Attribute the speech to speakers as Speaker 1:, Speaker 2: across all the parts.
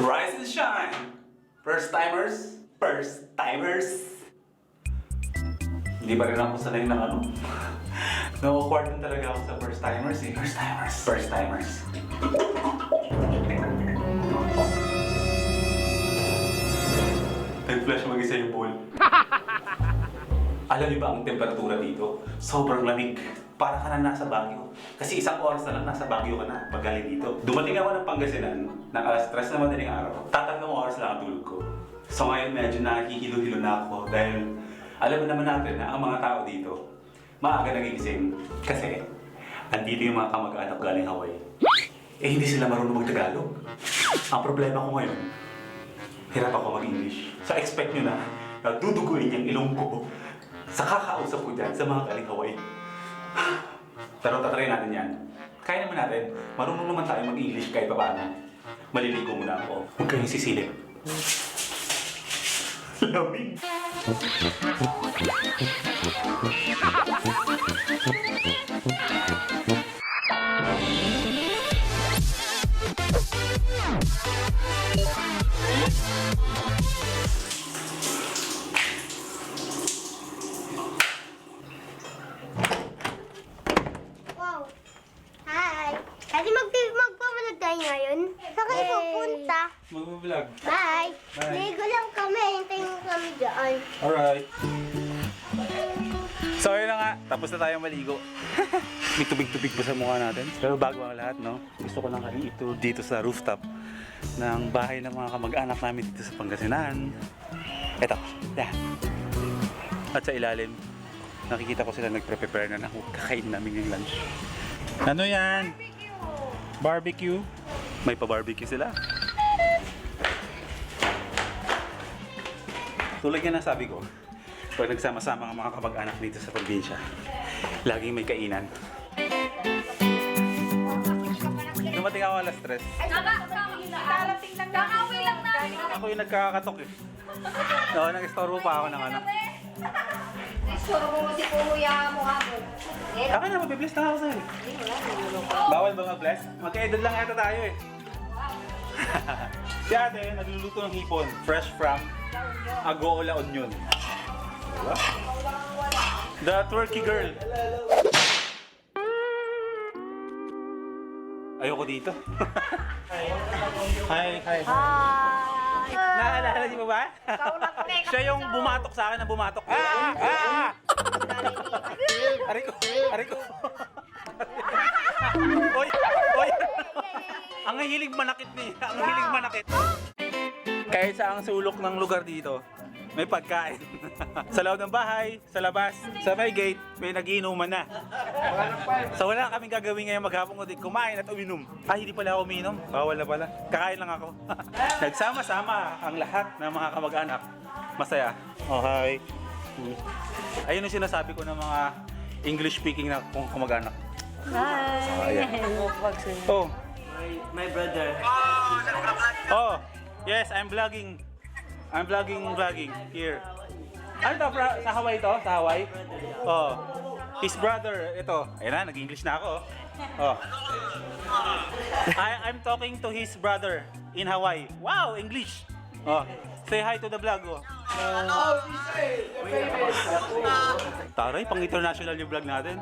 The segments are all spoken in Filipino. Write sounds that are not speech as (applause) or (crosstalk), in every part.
Speaker 1: Rise and shine! First timers, first timers! Hindi pa rin ako sanay ng ano. (laughs) Na-awkward din talaga ako sa first timers eh. First timers. First timers. Nag-flash mag-isa yung pool. (laughs) Alam niyo ba ang temperatura dito? Sobrang lamig. Para ka na nasa Baguio. Kasi isang oras na lang nasa Baguio ka na pag galing dito. Dumating ako ng Pangasinan ng alas 3 na madaling araw. Tatatlong oras lang ang tulog ko. So ngayon medyo nakikihilo-hilo na ako dahil alam naman natin na ang mga tao dito maaga nagigising. Kasi andito yung mga kamag-anak galing Hawaii. Eh hindi sila marunong mag-Tagalog. Ang problema ko ngayon, hirap ako mag-English. So expect nyo na, na duduguin yung ilong ko sa kakausap ko dyan sa mga galing Hawaii. Pero tatry natin yan. Kaya naman natin, marunong naman tayo mag-English kahit pa paano. Maliligo muna ako. Huwag kayong sisilip. Lamig. Tapos na tayo maligo. (laughs) May tubig-tubig pa sa mukha natin. Pero bago ang lahat, no, gusto ko lang kami ito dito sa rooftop ng bahay ng mga kamag-anak namin dito sa Pangasinan. Ito, yan. At sa ilalim, nakikita ko sila nagpre-prepare na ng kakain namin yung lunch. Ano yan? Barbecue. May pa-barbecue sila. Tulad nga ng sabi ko, pag nagsama-sama ang mga kamag-anak dito sa probinsya, laging may kainan. Dumating ako alas stress.
Speaker 2: Darating lang Kakauwi lang namin.
Speaker 1: Ako yung nagkakatok eh. Oo, nag-store pa ako ng ano.
Speaker 2: Sure mo si Kuya mo.
Speaker 1: Ako na, mabibless na ako sa'yo. Bawal ba mag-bless? Magka-edad lang yata tayo eh. (laughs) si ate, nagluluto ng hipon. Fresh from Agoola Onion. Diba? The twerky girl. Ayoko dito. hi, hi. Naalala niyo ba? (laughs) Siya yung bumatok sa akin na bumatok. Ah! Ah! ah! (laughs) Aray ko! Aray ko! (laughs) oy! Oy! Ang hilig manakit ni. Ang hilig manakit. Kahit sa ang sulok ng lugar dito, may pagkain. (laughs) sa loob ng bahay, sa labas, sa may gate, may nagiinuman na. So wala kaming gagawin ngayon maghapon kundi kumain at uminom. Ay, hindi pala ako uminom. Bawal na pala. Kakain lang ako. (laughs) Nagsama-sama ang lahat ng mga kamag-anak. Masaya. Oh, hi. Ayun yung sinasabi ko ng mga English-speaking na kung kamag-anak.
Speaker 3: Hi!
Speaker 1: Oh.
Speaker 3: My brother.
Speaker 1: Oh. Yes, I'm vlogging. I'm vlogging, vlogging here. Ano to? Fra- Sa Hawaii to? Sa Hawaii? Oh. His brother, ito. Ayun na, nag-English na ako. Oh. I, I'm talking to his brother in Hawaii. Wow, English. Oh. Say hi to the vlog, oh. Taray, pang international yung vlog natin.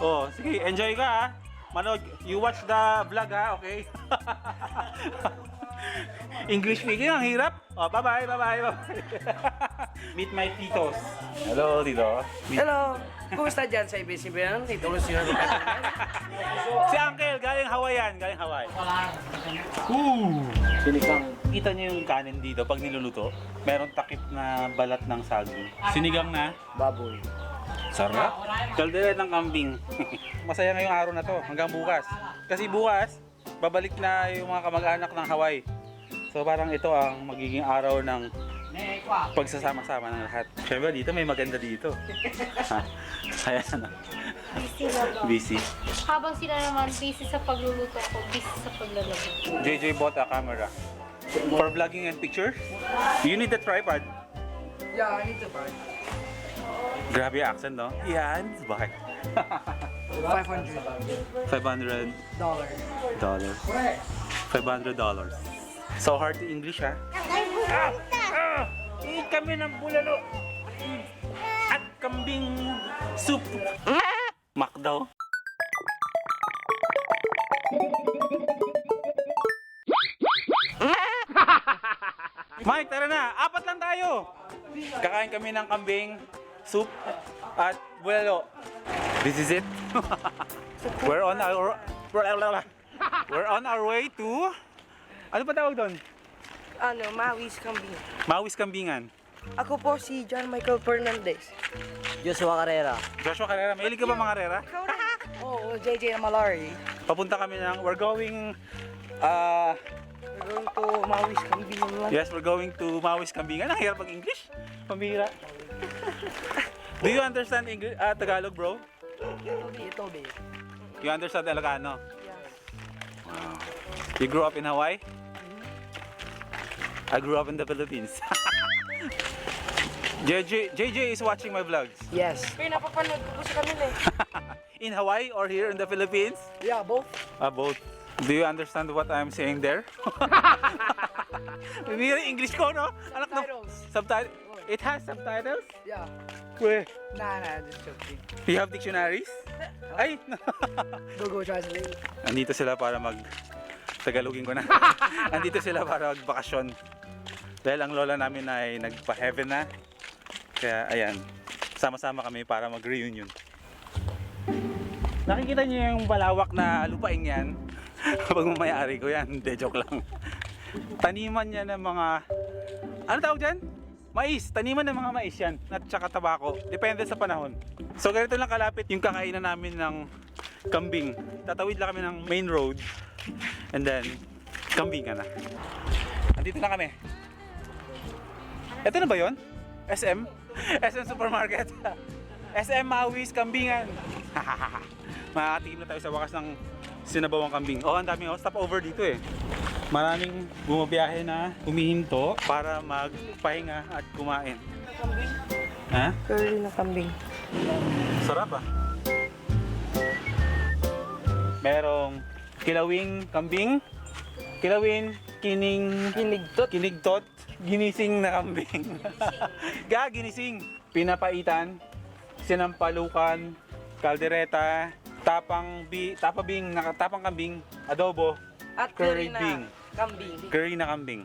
Speaker 1: Oh, sige, enjoy ka ha. Manood, you watch the vlog ha, okay? (laughs) English speaking, ang hirap. Oh, bye-bye, bye-bye, bye-bye. (laughs) Meet my titos. Hello, tito. Meet-
Speaker 3: Hello! Kumusta dyan sa ibig-sabihin? Ito ko siya (laughs)
Speaker 1: Si Uncle, galing Hawaiian, galing Hawaii. Ooh! Sinigang. Kita niyo yung kanin dito pag niluluto. Meron takip na balat ng saging. Sinigang na
Speaker 3: Baboy.
Speaker 1: Sarap. Kaldera ng kambing. (laughs) Masaya ngayong araw na to hanggang bukas. Kasi bukas, babalik na yung mga kamag-anak ng Hawaii. So parang ito ang magiging araw ng pagsasama-sama ng lahat. Siyempre dito may maganda dito. (laughs) (laughs) Kaya ano,
Speaker 4: Busy na ba?
Speaker 1: busy.
Speaker 4: Habang sila naman busy sa pagluluto ako, busy sa paglalaba.
Speaker 1: JJ bought a camera. For vlogging and pictures? You need the tripod.
Speaker 3: Yeah, I need to buy.
Speaker 1: Grabe yung accent, no? Yan. Bakit? (laughs)
Speaker 3: 500
Speaker 1: 500
Speaker 3: dollar.
Speaker 1: dollars. 500 dollars. So hard to English ha.
Speaker 5: Kayo pupunta?
Speaker 1: Eat kami ng bulalo. At kambing soup. Macdo. Mike, tara na. Apat lang tayo. Kakain kami ng kambing soup at bulalo. This is it. (laughs) we're on our we're on our way to ano pa tawag doon?
Speaker 3: Ano, Mawis Kambing.
Speaker 1: Mawis Kambingan.
Speaker 3: Ako po si John Michael Fernandez.
Speaker 6: Joshua Carrera.
Speaker 1: Joshua Carrera, mahilig ka ba mga Carrera?
Speaker 3: Oo, oh, JJ Malari.
Speaker 1: Papunta kami ng, we're going, uh,
Speaker 3: We're going to Mawis Kambing lang.
Speaker 1: yes, we're going to Mawis Kambingan. Ang hirap mag-English. Pambira. (laughs) Do you understand English, uh, Tagalog, bro?
Speaker 3: Ito be.
Speaker 1: You understand Ilocano? Wow. You grew up in Hawaii? I grew up in the Philippines. (laughs) JJ, JJ is watching my vlogs.
Speaker 3: Yes. Pero napapanood ko po sa kanila eh. (laughs)
Speaker 1: In Hawaii or here in the Philippines?
Speaker 3: Yeah, both.
Speaker 1: Uh, both. Do you understand what I'm saying there? (laughs) Hindi English ko, no? Anak no?
Speaker 3: Titles.
Speaker 1: It has subtitles?
Speaker 3: Yeah.
Speaker 1: Where?
Speaker 3: Nah, nah, just joking.
Speaker 1: You have dictionaries? Ay! (laughs)
Speaker 3: Google Translate.
Speaker 1: Andito sila para mag... Tagalogin ko na. (laughs) Andito sila para magbakasyon. Dahil ang lola namin ay nagpa-heaven na. Kaya ayan, sama-sama kami para mag-reunion. Nakikita niyo yung balawak na lupain yan? (laughs) Pag mamayari ko yan, hindi, joke lang. Taniman niya ng mga... Ano tawag dyan? Mais, taniman ng mga mais yan, at saka tabako. Depende sa panahon. So ganito lang kalapit yung kakainan namin ng kambing. Tatawid lang kami ng main road, and then, kambing ka na. Andito na kami. Ito na ba yon? SM? SM (laughs) Supermarket. (laughs) SM Mawis Kambingan. (laughs) Makakatikim na tayo sa wakas ng sinabawang kambing. Oh, ang daming oh, stopover dito eh. Maraming bumabiyahe na humihinto para magpahinga at kumain. Ha?
Speaker 3: Curly na kambing.
Speaker 1: Sarap ah. Merong kilawing kambing, kilawin, kining,
Speaker 3: Kinigtot.
Speaker 1: kinigtot, ginising na kambing. (laughs) Ga, ginising. Pinapaitan, sinampalukan, kaldereta, tapang bi, tapabing, nakatapang kambing, adobo,
Speaker 3: At
Speaker 1: Curry
Speaker 3: curry na
Speaker 1: bing.
Speaker 3: kambing.
Speaker 1: curry na kambing.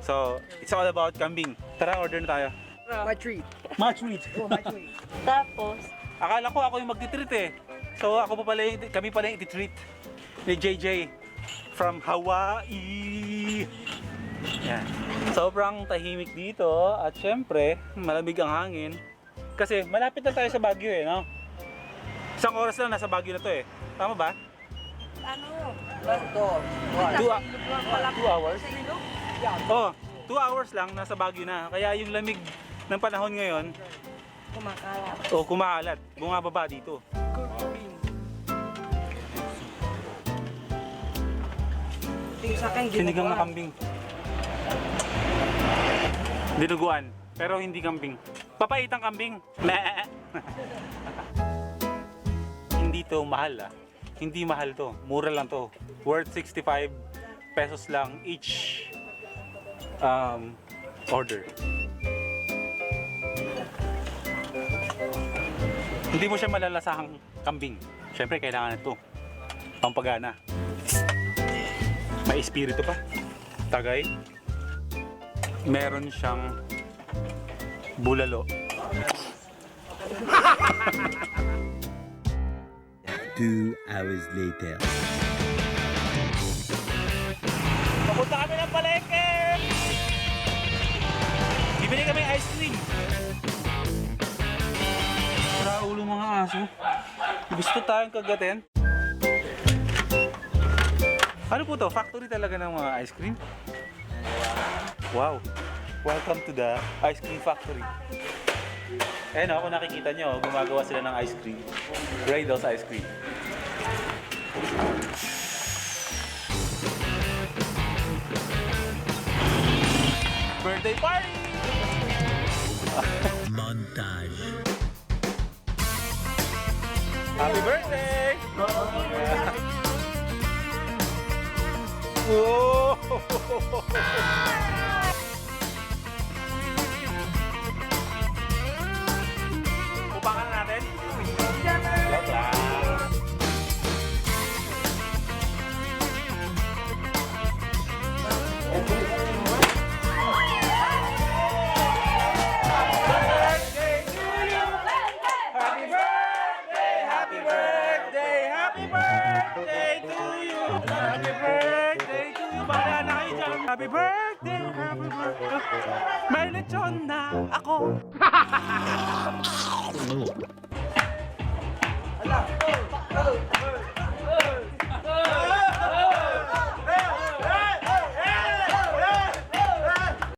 Speaker 1: So, it's all about kambing. Tara, order na tayo.
Speaker 3: My treat.
Speaker 1: Much meat. (laughs)
Speaker 3: Oh, my treat.
Speaker 4: Tapos,
Speaker 1: Akala ko ako yung magtitreat eh. So ako pa pala, yung- kami pala yung ititreat ni JJ from Hawaii. Yan. Sobrang tahimik dito at syempre, malamig ang hangin. Kasi malapit na tayo sa Baguio eh, no? Isang oras lang nasa Baguio na to eh. Tama ba?
Speaker 3: Ano?
Speaker 1: Two, a- two hours? Oh, two hours lang nasa Baguio na. Kaya yung lamig ng panahon ngayon,
Speaker 3: Kumakalat.
Speaker 1: oh, kumakalat. Bumababa dito.
Speaker 3: Tingin sa akin,
Speaker 1: Sinigang na kambing. Dinuguan, pero hindi kambing. Papaitang kambing. Meh. (laughs) hindi to mahal ah. Hindi mahal to. Mura lang to. Worth 65 pesos lang each um, order. Hindi mo siya malalasahang kambing. Siyempre, kailangan ito. Pampagana. May espiritu pa. Tagay. Meron siyang bulalo.
Speaker 7: Two hours later.
Speaker 1: Papunta kami ng palengke! Bibili kami ice cream. Para ulo mga aso. Gusto tayong kagatin. Ano po to? Factory talaga ng mga ice cream? Wow. Welcome to the ice cream factory. Ayun ako nakikita nyo, gumagawa sila ng ice cream. Raiders ice cream. Birthday party!
Speaker 7: Montage.
Speaker 1: Happy birthday! Whoa! (laughs) Happy birthday to Bananayan. Happy birthday, happy birthday. May lechon na ako. (laughs) Ala.